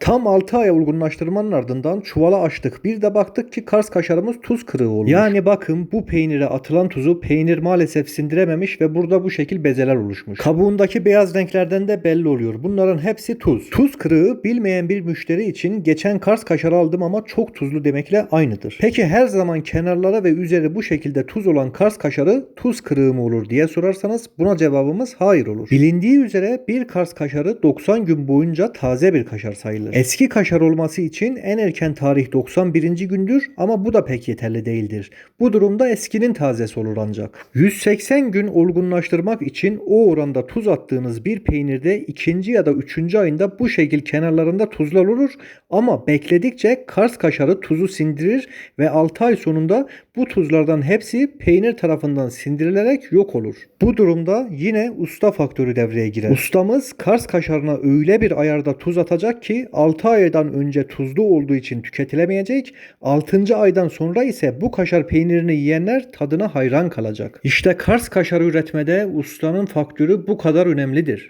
Tam 6 ay olgunlaştırmanın ardından çuvala açtık. Bir de baktık ki Kars kaşarımız tuz kırığı olmuş. Yani bakın bu peynire atılan tuzu peynir maalesef sindirememiş ve burada bu şekil bezeler oluşmuş. Kabuğundaki beyaz renklerden de belli oluyor. Bunların hepsi tuz. Tuz kırığı bilmeyen bir müşteri için geçen Kars kaşarı aldım ama çok tuzlu demekle aynıdır. Peki her zaman kenarlara ve üzeri bu şekilde tuz olan Kars kaşarı tuz kırığı mı olur diye sorarsanız buna cevabımız hayır olur. Bilindiği üzere bir Kars kaşarı 90 gün boyunca taze bir kaşar sayılır. Eski kaşar olması için en erken tarih 91. gündür ama bu da pek yeterli değildir. Bu durumda eskinin tazesi olur ancak. 180 gün olgunlaştırmak için o oranda tuz attığınız bir peynirde ikinci ya da üçüncü ayında bu şekil kenarlarında tuzlar olur ama bekledikçe Kars kaşarı tuzu sindirir ve 6 ay sonunda bu tuzlardan hepsi peynir tarafından sindirilerek yok olur. Bu durumda yine usta faktörü devreye girer. Ustamız Kars kaşarına öyle bir ayarda tuz atacak ki 6 aydan önce tuzlu olduğu için tüketilemeyecek. 6. aydan sonra ise bu kaşar peynirini yiyenler tadına hayran kalacak. İşte Kars kaşarı üretmede ustanın faktörü bu kadar önemlidir.